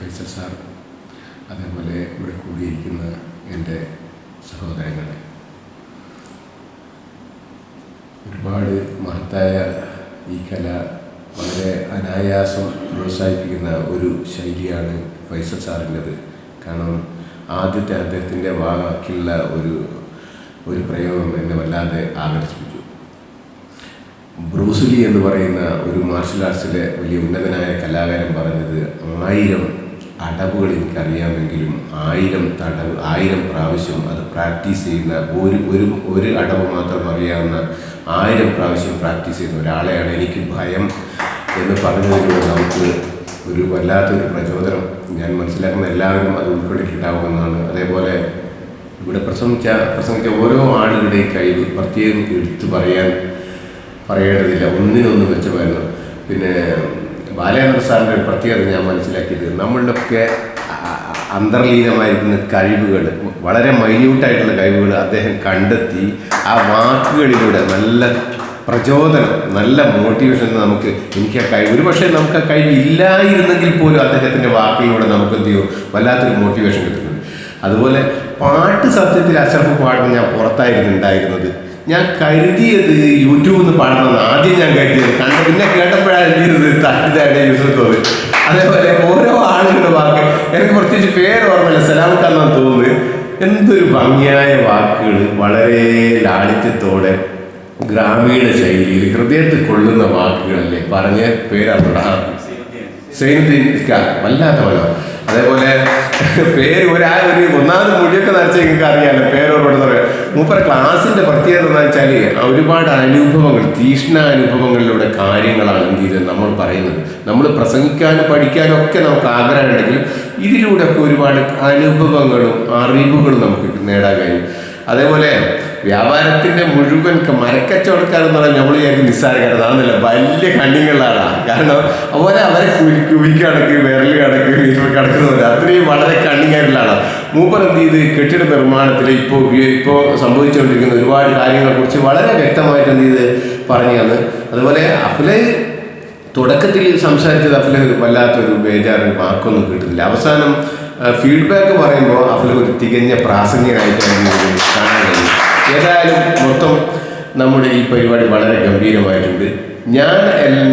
Faisal sir അതേപോലെ ഇവിടെ കൂടിയിരിക്കുന്ന എന്റെ സഹോദരങ്ങളെ. ഒരുപാട് മഹത്തായ ഈ കല വളരെ അനായാസം പ്രോത്സാഹിപ്പിക്കുന്ന ഒരു ശൈലിയാണ് ഫൈസൽ സാറിന്റെത്. കാരണം ആദ്യത്തെ അദ്ദേഹത്തിന്റെ വാക്കിലുള്ള ഒരു ഒരു പ്രയോഗം എന്നെ വല്ലാതെ ആകർഷിപ്പിച്ചു. ബ്രൂസ്ലി എന്ന് പറയുന്ന ഒരു മാർഷൽ ആർട്സിലെ വലിയ ഉന്നതനായ കലാകാരൻ പറഞ്ഞത് ആയിരം അടവുകൾ എനിക്കറിയാമെങ്കിലും ആയിരം തടവ് ആയിരം പ്രാവശ്യം അത് പ്രാക്ടീസ് ചെയ്യുന്ന ഒരു ഒരു ഒരു അടവ് മാത്രം അറിയാവുന്ന ആയിരം പ്രാവശ്യം പ്രാക്ടീസ് ചെയ്യുന്ന ഒരാളെയാണ് എനിക്ക് ഭയം എന്ന് പറഞ്ഞതിലൂടെ നമുക്ക് ഒരു വല്ലാത്തൊരു പ്രചോദനം. ഞാൻ മനസ്സിലാക്കുന്ന എല്ലാവരും അത് ഉൾക്കൊണ്ടിട്ടുണ്ടാവുമെന്നാണ്. അതേപോലെ ഇവിടെ പ്രസംഗിച്ച പ്രസംഗിച്ച ഓരോ ആളുകളുടെയും കഴിവ് പ്രത്യേകം എടുത്തു പറയാൻ പറയേണ്ടതില്ല. ഒന്നിനൊന്ന് മെച്ചമായിരുന്നു പിന്നെ ബാലേന്ദ്ര സാറിന്റെ ഒരു പ്രത്യേകത ഞാൻ മനസ്സിലാക്കിയത് അ- അന്തർലീനമായിരിക്കുന്ന കഴിവുകൾ വളരെ മൈന്യൂട്ടായിട്ടുള്ള കഴിവുകൾ അദ്ദേഹം കണ്ടെത്തി ആ വാക്കുകളിലൂടെ നല്ല പ്രചോദനം നല്ല മോട്ടിവേഷൻ നമുക്ക് എനിക്ക് ആ കഴിവ്. ഒരു പക്ഷേ നമുക്ക് ആ കഴിവ് ഇല്ലായിരുന്നെങ്കിൽ പോലും അദ്ദേഹത്തിന്റെ വാക്കിലൂടെ നമുക്ക് എന്ത് ചെയ്യും? വല്ലാത്തൊരു മോട്ടിവേഷൻ കിട്ടുന്നുണ്ട്. അതുപോലെ പാട്ട് സത്യത്തിൽ അഷറഫ് പാടുന്ന ഞാൻ പുറത്തായിരുന്നു ഉണ്ടായിരുന്നത് ഞാൻ കരുതിയത് യൂട്യൂബിൽ നിന്ന് പാടണമെന്ന് ആദ്യം ഞാൻ കരുതിയത്. കണ്ട പിന്നെ കേട്ടപ്പോഴാണ് എനിക്ക് തട്ടിതാരുടെ യൂസ് തോന്നി. അതേപോലെ ഓരോ ആളുകളുടെ വാക്ക്. എനിക്ക് പ്രത്യേകിച്ച് പേര് ഓർമ്മയില്ല. സലാമക്കാന്നാണ് തോന്നി എന്തൊരു ഭംഗിയായ വാക്കുകൾ വളരെ ലാളിത്യത്തോടെ ഗ്രാമീണ ശൈലിയിൽ ഹൃദയത്തിൽ കൊള്ളുന്ന വാക്കുകളല്ലേ. പറഞ്ഞ സൈനുദ്ദീൻ ഇസ്കാർ വല്ലാത്ത വല്ല അതേപോലെ പേര് ഒരാ ഒരു ഒന്നാമത് മുടിയൊക്കെ നരച്ച നിങ്ങൾക്ക് അറിയാമല്ലോ പേരോട് പറയാം മൂപ്പര ക്ലാസ്സിന്റെ പ്രത്യേകത എന്ന് വെച്ചാൽ ഒരുപാട് അനുഭവങ്ങൾ തീഷ്ണ അനുഭവങ്ങളിലൂടെ കാര്യങ്ങളാണ് എന്ത് ചെയ്തത് നമ്മൾ പറയുന്നത്. നമ്മൾ പ്രസംഗിക്കാനും പഠിക്കാനും ഒക്കെ നമുക്ക് ആഗ്രഹമുണ്ടെങ്കിലും ഇതിലൂടെ ഒക്കെ ഒരുപാട് അനുഭവങ്ങളും അറിവുകളും നമുക്ക് നേടാൻ കഴിയും. അതേപോലെ വ്യാപാരത്തിന്റെ മുഴുവൻ മരക്കച്ചവടക്കാരെന്ന് പറഞ്ഞാൽ നമ്മൾ വിചാരിക്കും നിസ്സാരക്കാരൻ അതാണല്ലോ വലിയ കണ്ണികളാണ് കാരണം അവരെ കുഴി കുവിക്ക് കണക്ക് വിരൽ കണക്ക് കണക്കുന്നവർ അത്രയും വളരെ കണ്ണിങ്ങായിട്ടുള്ളതാണ് മൂപ്പർ എന്ത് ചെയ്ത്? കെട്ടിട നിർമ്മാണത്തിൽ ഇപ്പോൾ ഇപ്പോൾ സംഭവിച്ചുകൊണ്ടിരിക്കുന്ന ഒരുപാട് കാര്യങ്ങളെ കുറിച്ച് വളരെ വ്യക്തമായിട്ട് എന്ത് ചെയ്ത് പറഞ്ഞു തന്നു. അതുപോലെ അഫിലെ തുടക്കത്തിൽ സംസാരിച്ചത് അഫിലെ വല്ലാത്തൊരു ബേജാറ് മാർക്കൊന്നും കിട്ടുന്നില്ല. അവസാനം ഫീഡ്ബാക്ക് പറയുമ്പോൾ അഫിലെ ഒരു തികഞ്ഞ പ്രാസംഗികമായിട്ടാണ് എനിക്ക് കാണാൻ കഴിയും ഏതായാലും മൊത്തം നമ്മുടെ ഈ പരിപാടി വളരെ ഗംഭീരമായിട്ടുണ്ട്. ഞാൻ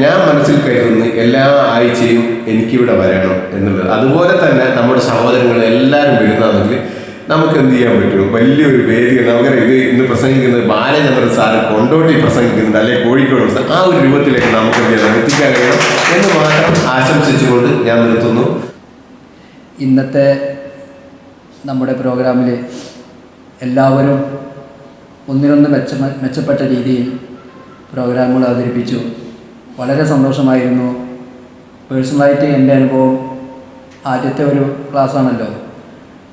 ഞാൻ മനസ്സിൽ കരുതുന്ന എല്ലാ ആഴ്ചയും എനിക്കിവിടെ വരണം എന്നുള്ളത്. അതുപോലെ തന്നെ നമ്മുടെ സഹോദരങ്ങൾ എല്ലാവരും വരുന്നതെങ്കിൽ നമുക്ക് എന്ത് ചെയ്യാൻ പറ്റും? വലിയൊരു വേദി നമുക്കറിയാം ഇത് ഇന്ന് പ്രസംഗിക്കുന്നത് ബാലചന്ദ്രൻ സാറ് കൊണ്ടോട്ടി പ്രസംഗിക്കുന്നുണ്ട് അല്ലെങ്കിൽ കോഴിക്കോട് പ്രസംഗം ആ ഒരു രൂപത്തിലേക്ക് നമുക്ക് എന്ത് ചെയ്യണം എത്തിക്കാൻ കഴിയണം എന്ന് മാത്രം ആശംസിച്ചുകൊണ്ട് ഞാൻ നിർത്തുന്നു. ഇന്നത്തെ നമ്മുടെ പ്രോഗ്രാമിൽ എല്ലാവരും ഒന്നിനൊന്ന് മെച്ച മെച്ചപ്പെട്ട രീതിയിൽ പ്രോഗ്രാമുകൾ അവതരിപ്പിച്ചു. വളരെ സന്തോഷമായിരുന്നു. പേഴ്സണലായിട്ട് എന്റെ അനുഭവം ആദ്യത്തെ ഒരു ക്ലാസ്സാണല്ലോ.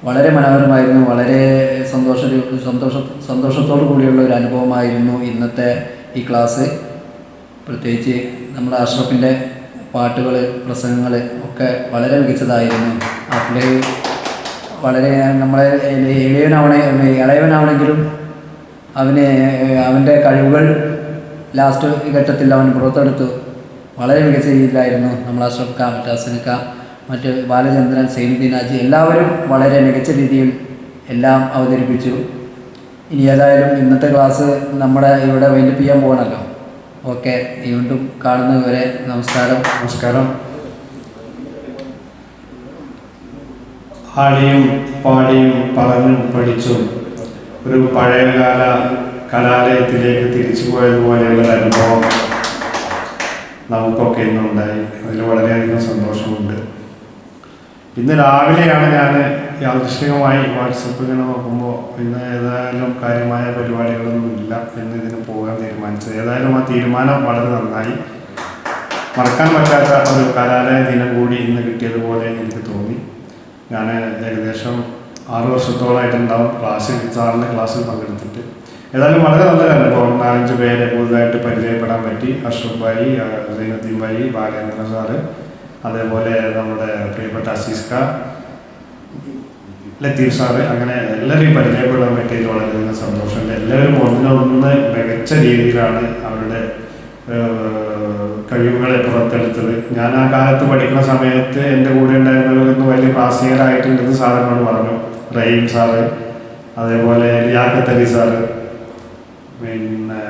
വളരെ മനോഹരമായിരുന്നു. വളരെ സന്തോഷ സന്തോഷ സന്തോഷത്തോടു കൂടിയുള്ള ഒരു അനുഭവമായിരുന്നു ഇന്നത്തെ ഈ ക്ലാസ്. പ്രത്യേകിച്ച് നമ്മുടെ അഷ്റഫിന്റെ പാട്ടുകൾ പ്രസംഗങ്ങൾ ഒക്കെ വളരെ മികച്ചതായിരുന്നു. അഫ്ലെ വളരെ നമ്മളെ ഇളയവനാവണെ ഇളയവനാവണമെങ്കിലും അവന് അവന്റെ കഴിവുകൾ ലാസ്റ്റ് ഘട്ടത്തിൽ അവൻ പുറത്തെടുത്തു. വളരെ മികച്ച രീതിയിലായിരുന്നു നമ്മൾ അഷ്റഫ് ഖാ മറ്റ് മറ്റ് ബാലചന്ദ്രൻ സൈനുദ്ദീൻ അജി എല്ലാവരും വളരെ മികച്ച രീതിയിൽ എല്ലാം അവതരിപ്പിച്ചു. ഇനി ഏതായാലും ഇന്നത്തെ ക്ലാസ് നമ്മുടെ ഇവിടെ വൈൻഡപ്പ് ചെയ്യാൻ പോകണമല്ലോ ഓക്കെ വീണ്ടും കാണുന്നവരെ നമസ്കാരം. നമസ്കാരം. ആടിയും പാടിയും പറഞ്ഞും പഠിച്ചും ഒരു പഴയകാല കലാലയത്തിലേക്ക് തിരിച്ചു പോയതുപോലെയുള്ള അനുഭവം നമുക്കൊക്കെ ഇന്നുണ്ടായി. അതിൽ വളരെയധികം സന്തോഷമുണ്ട്. ഇന്ന് രാവിലെയാണ് ഞാൻ യാദൃശികമായി വാട്സപ്പ് ഇങ്ങനെ നോക്കുമ്പോൾ ഇന്ന് ഏതായാലും കാര്യമായ പരിപാടികളൊന്നും ഇല്ല എന്ന് ഇതിന് പോകാൻ തീരുമാനിച്ചത്. ഏതായാലും ആ തീരുമാനം വളരെ നന്നായി. മറക്കാൻ പറ്റാത്ത ഒരു കലാലയ ദിനം കൂടി ഇന്ന് കിട്ടിയതുപോലെ എനിക്ക് തോന്നി. ഞാൻ ഏകദേശം ആറ് വർഷത്തോളമായിട്ടുണ്ടാവും ക്ലാസ്സിൽ സാറിന്റെ ക്ലാസ്സിൽ പങ്കെടുത്തിട്ട്. ഏതായാലും വളരെ നല്ലൊരു അനുഭവം നാലഞ്ച് പേരെ പുതുതായിട്ട് പരിചയപ്പെടാൻ പറ്റി. അഷ്റഫ് ഭായി സൈനുദ്ദീൻ ഭായി ബാലേന്ദ്ര സാറ് അതേപോലെ നമ്മുടെ പ്രിയപ്പെട്ട അസീസ് ഖാ ലത്തീഫ് സാറ് അങ്ങനെ എല്ലാവരെയും പരിചയപ്പെടാൻ പറ്റിയതിൽ വളരെയധികം സന്തോഷമുണ്ട് എല്ലാവരും ഒന്നിനൊന്ന് മികച്ച രീതിയിലാണ് അവരുടെ കഴിവുകളെ പുറത്തെടുത്തത്. ഞാൻ ആ കാലത്ത് പഠിക്കുന്ന സമയത്ത് എന്റെ കൂടെ ഉണ്ടായിരുന്നവരൊന്നും പ്രാസംഗികരായിട്ടുണ്ടെന്ന് സാറിനോട് പറഞ്ഞു. റഹീം സാറ് അതേപോലെ ലിയാഖത്ത് അലി സാറ് പിന്നെ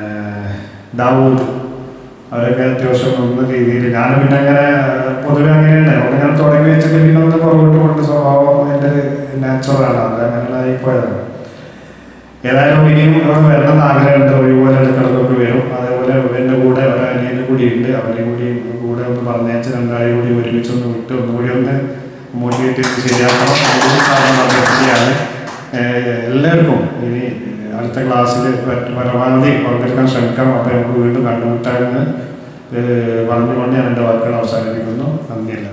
ദാവൂദ്. അവരൊക്കെ അത്യാവശ്യം ഒന്ന രീതിയിൽ ഞാൻ പിന്നെ അങ്ങനെ പൊതുവെ അങ്ങനെ ഉണ്ടായിരുന്നു ഞാൻ തുടങ്ങി വെച്ചിട്ട് പിന്നെ ഒന്ന് പുറകോട്ട് കൊണ്ട് സ്വഭാവം എന്റെ നാച്ചുറലാണ് അത് അങ്ങനെ ആയിപ്പോയതാണ് ഏതായാലും ഇനിയും വരണമെന്ന് ആഗ്രഹമുണ്ട്. ഒഴിവുപോലെ ശരിയാക്കണം എല്ലാവർക്കും ഇനി അടുത്ത ക്ലാസ്സിൽ പരമാവധി പങ്കെടുക്കാൻ ശ്രമിക്കാം. അപ്പോൾ നമുക്ക് വീണ്ടും കണ്ടുമുട്ടാമെന്ന് പറഞ്ഞുകൊണ്ട് ഞാൻ എന്റെ വാക്കുകൾ അവസാനിപ്പിക്കുന്നു. നന്ദിയല്ല